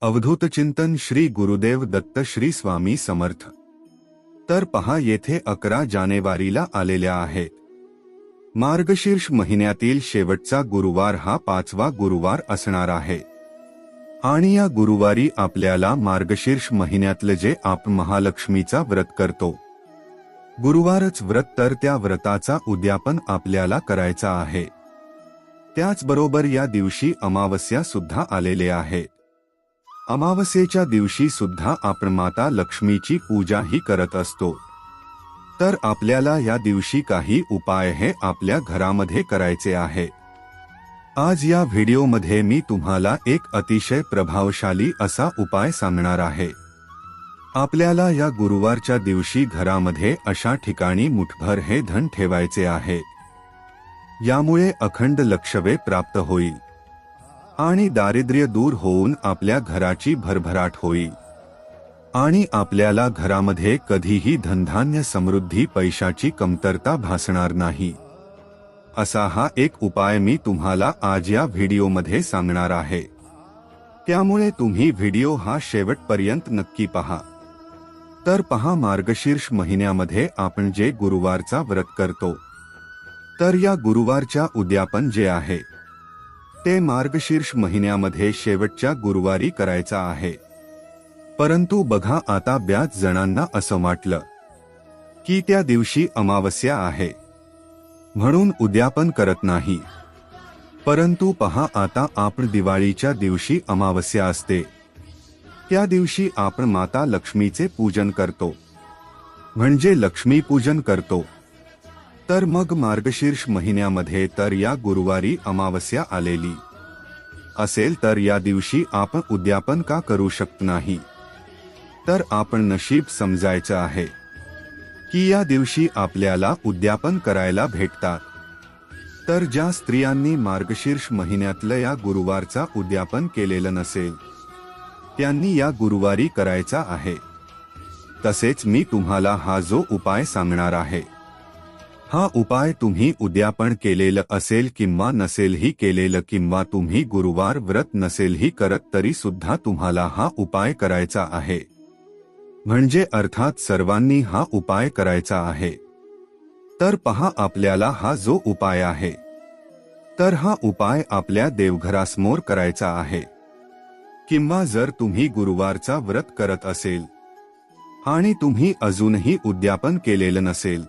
अवधूत चिंतन श्री गुरुदेव दत्त श्री स्वामी समर्थ. तर पहा येथे अकरा जानेवारीला आलेल्या आहेत. मार्गशीर्ष महिन्यातील शेवटचा गुरुवार हा पाचवा गुरुवार असणार आहे. आणि या गुरुवारी आपल्याला मार्गशीर्ष महिन्यातलं जे आप महालक्ष्मीचा व्रत करतो. गुरुवारच व्रत तर त्या व्रताचा उद्यापन आपल्याला करायचा आहे. त्याचबरोबर या दिवशी अमावस्या सुद्धा आलेले आहे. अमावस्येच्या दिवशी सुद्धा आपण माता लक्ष्मीची पूजाही करत असतो. तर आपल्याला या दिवशी काही उपाय हे आपल्या घरामध्ये करायचे आहे. आज या व्हिडिओमध्ये मी तुम्हाला एक अतिशय प्रभावशाली असा उपाय सांगणार आहे. आपल्याला या गुरुवारच्या दिवशी घरामध्ये अशा ठिकाणी मुठभर हे धन ठेवायचे आहे. यामुळे अखंड लक्षवे प्राप्त होईल. आणि दारिद्र्य दूर होऊन आपल्या घराची भरभराट होईल आणि आपल्याला घरामध्ये कधीही धनधान्य समृद्धी पैशाची कमतरता भासणार नाही. असा हा एक उपाय मी तुम्हाला आज या व्हिडिओमध्ये सांगणार आहे. त्यामुळे तुम्ही व्हिडिओ हा शेवटपर्यंत नक्की पहा. तर पहा मार्गशीर्ष महिन्यामध्ये आपण जे गुरुवारचा व्रत करतो. तर या गुरुवारच्या उद्यापन जे आहे ते मार्गशीर्ष महिन्यामध्ये शेवटच्या गुरुवारी करायचा आहे. परंतु बघा आता ब्याच जणांना असं वाटलं की त्या दिवशी अमावस्या आहे. म्हणून उद्यापन करत नाही. परंतु पहा आता आपण दिवाळीच्या दिवशी अमावस्या असते. त्या दिवशी आपण माता लक्ष्मीचे पूजन करतो. म्हणजे लक्ष्मीपूजन करतो. तर मग मार्गशीर्ष महिन्यामध्ये तर या गुरुवारी अमावस्या आलेली. असेल तर या दिवशी आपण उद्यापन का करू शकत नाही? तर आपण नशीब समजायचं आहे. की या दिवशी आपल्याला उद्यापन करायला भेटतात. तर ज्या स्त्रियांनी मार्गशीर्ष महिन्यातलं या गुरुवारचा उद्यापन केलेलं नसेल त्यांनी या गुरुवारी करायचा आहे. तसेच मी तुम्हाला हा जो उपाय सांगणार आहे हा उपाय तुम्ही उद्यापन केलेलं असेल किंवा नसेलही केलेलं किंवा तुम्ही गुरुवार व्रत नसेलही करत तरी सुद्धा तुम्हाला हा उपाय करायचा आहे. म्हणजे अर्थात सर्वांनी हा उपाय करायचा आहे. तर पहा आपल्याला हा जो उपाय आहे. तर हा उपाय आपल्या देवघरासमोर करायचा आहे. किंवा जर तुम्ही गुरुवारचा व्रत करत असेल आणि तुम्ही अजूनही उद्यापन केलेलं नसेल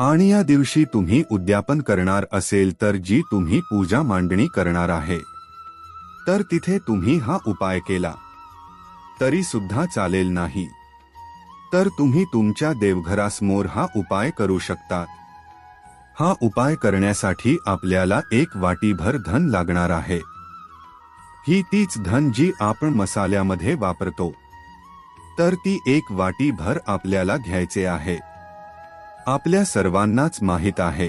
आणि या दिवशी तुम्ही उद्यापन करणार असेल तर जी तुम्ही पूजा मांडणी करणार आहे तर तिथे तुम्ही हा उपाय केला. तरी सुद्धा चालेल नाही. तर तुम्ही तुमच्या देवघरासमोर हा उपाय करू शकतात. हा उपाय करण्यासाठी आपल्याला एक वाटीभर धन लागणार आहे. ही तीच धन जी आपण मसाल्यामध्ये वापरतो तर ती एक वाटीभर आपल्याला घ्यायचे आहे. आपल्या सर्वांनाच माहीत आहे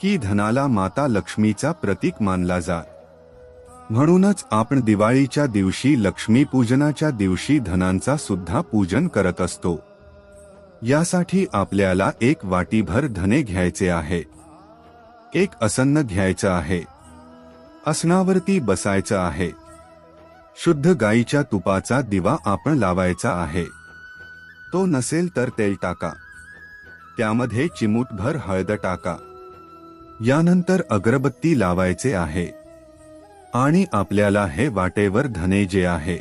की धनाला माता लक्ष्मीचा प्रतीक मानला जात म्हणूनच आपण दिवाळीच्या दिवशी लक्ष्मीपूजनाच्या दिवशी धनांचा सुद्धा पूजन करत असतो. यासाठी आपल्याला एक वाटीभर धने घ्यायचे आहे. एक असन्न घ्यायचं आहे. असनावरती बसायचं आहे. शुद्ध गाईच्या तुपाचा दिवा आपण लावायचा आहे. तो नसेल तर तेल टाका. त्यामध्ये चिमूटभर हळद टाका. यानंतर अगरबत्ती लावायचे आहे. आणि आपल्याला हे वाटेवर धने जे आहे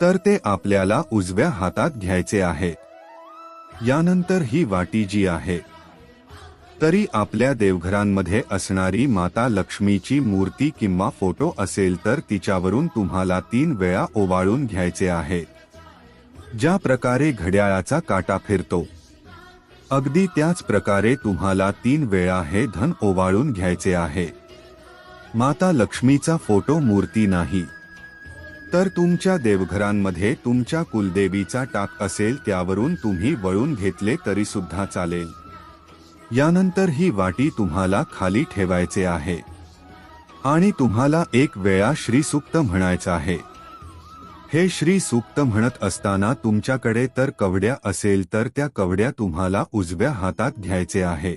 तर ते आपल्याला उजव्या हातात घ्यायचे आहे. यानंतर ही वाटी जी आहे तरी आपल्या देवघरांमध्ये असणारी माता लक्ष्मीची मूर्ती किंवा फोटो असेल तर तिच्यावरून तुम्हाला तीन वेळा ओवाळून घ्यायचे आहे. ज्या प्रकारे घड्याळाचा काटा फिरतो अगदी त्याच प्रकारे तुम्हाला तीन वेळा हे धन ओवाळून घ्यायचे आहे. माता लक्ष्मीचा फोटो मूर्ती नाही. तर तुमच्या देवघरांमध्ये तुमच्या कुलदेवीचा टाक असेल त्यावरून तुम्ही वळून घेतले तरी सुद्धा चालेल. यानंतर ही वाटी तुम्हाला खाली ठेवायचे आहे. आणि तुम्हाला एक वेळा श्रीसुक्त म्हणायचं आहे. हे श्री सूक्त म्हणत असताना तुमच्याकडे तर कवड्या असेल तर त्या कवड्या तुम्हाला उजव्या हातात घ्यायचे आहे.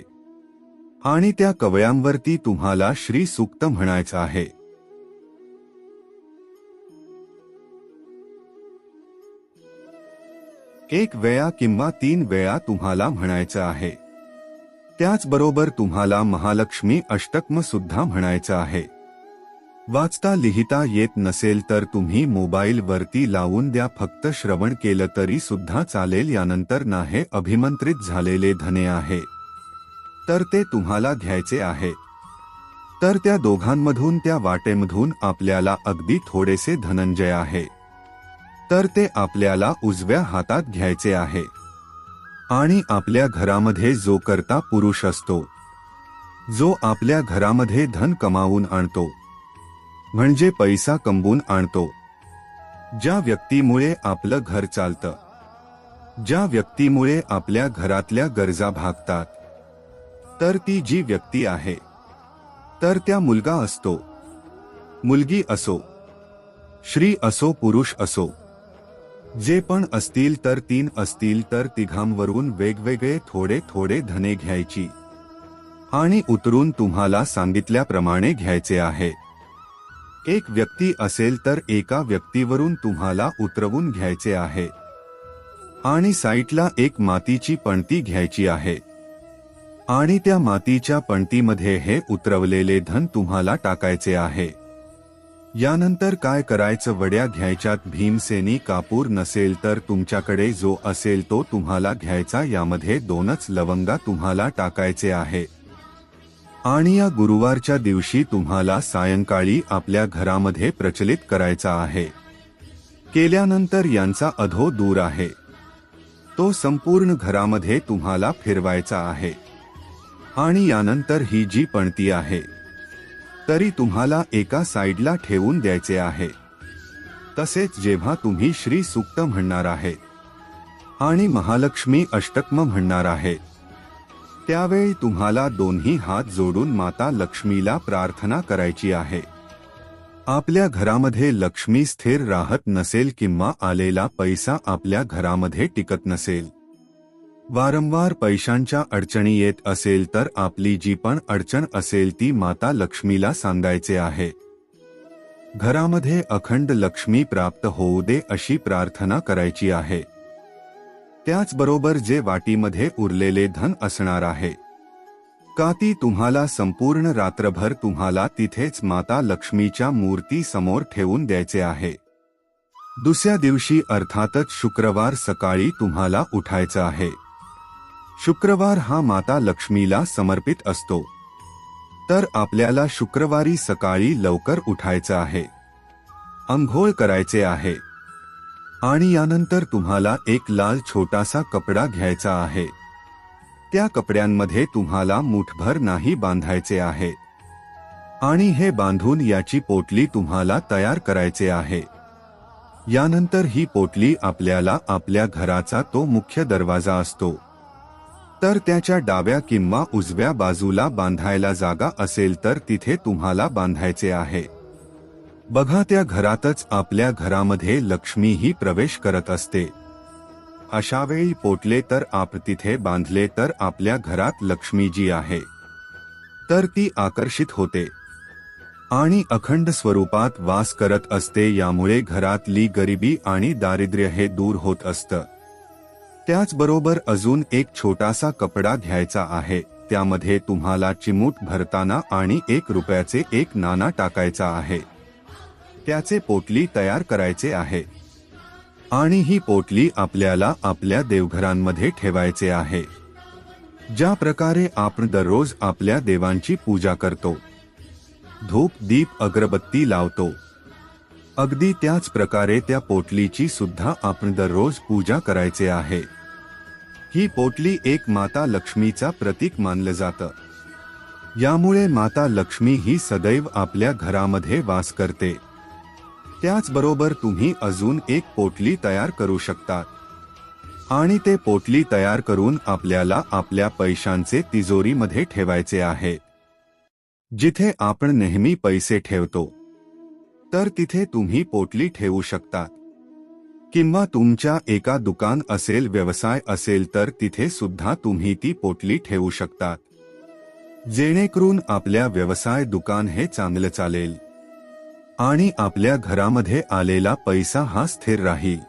आणि त्या कवळ्यांवरती तुम्हाला श्री सूक्त म्हणायचं आहे. एक वेळा किंवा तीन वेळा तुम्हाला म्हणायचं आहे. त्याचबरोबर तुम्हाला महालक्ष्मी अष्टक्म सुद्धा म्हणायचं आहे. वाचता लिहिता येत नसेल तर तुम्ही मोबाईलवरती लावून द्या. फक्त श्रवण केलं तरी सुद्धा चालेल. यानंतर ना हे अभिमंत्रित झालेले धने आहे. तर ते तुम्हाला घ्यायचे आहे. तर त्या दोघांमधून त्या वाटेमधून आपल्याला अगदी थोडेसे धनंजय आहे. तर ते आपल्याला उजव्या हातात घ्यायचे आहे. आणि आपल्या घरामध्ये जो करता पुरुष असतो जो आपल्या घरामध्ये धन कमावून आणतो म्हणजे पैसा कमवून आणतो. ज्या व्यक्तीमुळे आपलं घर चालतं ज्या व्यक्तीमुळे आपल्या घरातल्या गरजा भागतात तर ती जी व्यक्ती आहे तर त्या मुलगा असतो. मुलगी असो श्री असो पुरुष असो जे पण असतील तर तीन असतील तर तिघांवरून वेगवेगळे थोडे थोडे धने घ्यायची. आणि उतरून तुम्हाला सांगितल्याप्रमाणे घ्यायचे आहे. एक व्यक्ती असेल तर एका व्यक्तीवरून तुम्हाला उतरवून घ्यायचे आहे. आणि साईटला एक मातीची पणती घ्यायची आहे. आणि त्या मातीच्या पणतीमध्ये हे उतरवलेले धन तुम्हाला टाकायचे आहे. यानंतर काय करायचं वड्या घ्यायच्यात भीमसेनी कापूर नसेल तर तुमच्याकडे जो असेल तो तुम्हाला घ्यायचा यामध्ये दोनच लवंगा तुम्हाला टाकायचे आहे. आणि या गुरुवारच्या दिवशी तुम्हाला सायंकाळी आपल्या घरामध्ये प्रचलित करायचा आहे. केल्यानंतर यांचा अधो दूर आहे. तो संपूर्ण घरामध्ये तुम्हाला फिरवायचा आहे. आणि यानंतर ही जी पणती आहे तरी तुम्हाला एका साईडला ठेवून द्यायचे आहे. तसेच जेव्हा तुम्ही श्री सुक्त म्हणणार आहे आणि महालक्ष्मी अष्टक्म म्हणणार आहे त्यावेळी तुम्हाला दोन्ही हात जोडून माता लक्ष्मीला प्रार्थना करायची आहे. आपल्या घरामध्ये लक्ष्मी स्थिर राहत नसेल किंवा आलेला पैसा आपल्या घरामध्ये टिकत नसेल. वारंवार पैशांच्या अडचणी येत असेल तर आपली जी पण अडचण असेल ती माता लक्ष्मीला सांगायचे आहे. घरामध्ये अखंड लक्ष्मी प्राप्त होऊ दे अशी प्रार्थना करायची आहे. त्याचबरोबर जे वाटीमध्ये उरलेले धन असणार आहे. का ती तुम्हाला संपूर्ण रात्रभर तुम्हाला तिथेच माता लक्ष्मीच्या मूर्ती समोर ठेवून द्यायचे आहे. दुसऱ्या दिवशी अर्थातच शुक्रवार सकाळी तुम्हाला उठायचं आहे. शुक्रवार हा माता लक्ष्मीला समर्पित असतो. तर आपल्याला शुक्रवारी सकाळी लवकर उठायचं आहे. अंघोळ करायचे आहे. आणि यानंतर तुम्हाला एक लाल छोटासा कपडा घ्यायचा आहे. त्या कपड्यांमध्ये तुम्हाला मुठभर नाही बांधायचे आहे. आणि हे बांधून याची पोटली तुम्हाला तयार करायचे आहे. यानंतर ही पोटली आपल्याला आपल्या घराचा तो मुख्य दरवाजा असतो. तर त्याच्या डाव्या किंवा उजव्या बाजूला बांधायला जागा असेल तर तिथे तुम्हाला बांधायचे आहे. बघा त्या घरातच आपल्या घरामध्ये लक्ष्मीही प्रवेश करत असते. अशावेळी पोटले तर आप तिथे बांधले तर आपल्या घरात लक्ष्मी जी आहे. तर ती आकर्षित होते. आणि अखंड स्वरूपात वास करत असते यामुळे घरातली गरिबी आणि दारिद्र्य हे दूर होत असतं. त्याचबरोबर अजून एक छोटासा कपडा घ्यायचा आहे. त्यामध्ये तुम्हाला चिमूट भरताना आणि एक रुपयाचे एक नाना टाकायचा आहे. त्याचे पोटली तयार करायचे आहे. आणि ही पोटली आपल्याला आपल्या देवघरांमध्ये ठेवायचे आहे. ज्या प्रकारे आपण दररोज आपल्या देवांची पूजा करतो. धूप दीप अगरबत्ती लावतो. अगदी त्याच प्रकारे त्या पोटलीची सुद्धा आपण दररोज पूजा करायचे आहे. ही पोटली एक माता लक्ष्मीचा प्रतीक मानलं जातं. यामुळे माता लक्ष्मी ही सदैव आपल्या घरामध्ये वास करते. त्याचबरोबर तुम्ही अजून एक पोटली तयार करू शकता. आणि ते पोटली तयार करून आपल्याला आपल्या पैशांचे तिजोरीमध्ये ठेवायचे आहे. जिथे आपण नेहमी पैसे ठेवतो तर तिथे तुम्ही पोटली ठेवू शकता. किंवा तुमच्या एका दुकान असेल व्यवसाय असेल तर तिथे सुद्धा तुम्ही ती पोटली ठेवू शकतात जेणेकरून आपल्या व्यवसाय दुकान हे चांगलं चालेल. आणि आपल्या घरामध्ये आलेला पैसा हा स्थिर राहील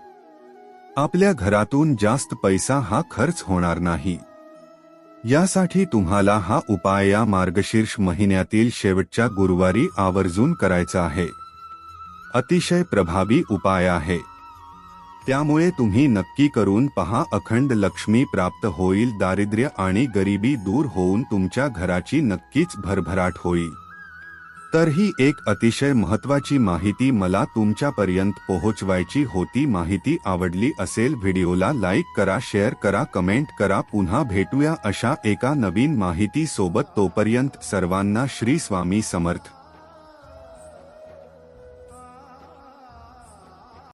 आपल्या घरातून जास्त पैसा हा खर्च होणार नाही. यासाठी तुम्हाला हा उपाय या मार्गशीर्ष महिन्यातील शेवटच्या गुरुवारी आवर्जून करायचा आहे. अतिशय प्रभावी उपाय आहे. त्यामुळे तुम्ही नक्की करून पहा अखंड लक्ष्मी प्राप्त होईल दारिद्र्य आणि गरिबी दूर होऊन तुमच्या घराची नक्कीच भरभराट होईल. तर ही एक अतिशय महत्वाची माहिती मला तुमच्यापर्यंत पोहोचवायची होती. माहिती आवडली असेल व्हिडिओला लाईक करा शेअर करा कमेंट करा. पुन्हा भेटूया अशा एका नवीन माहिती सोबत तोपर्यंत सर्वांना श्री स्वामी समर्थ.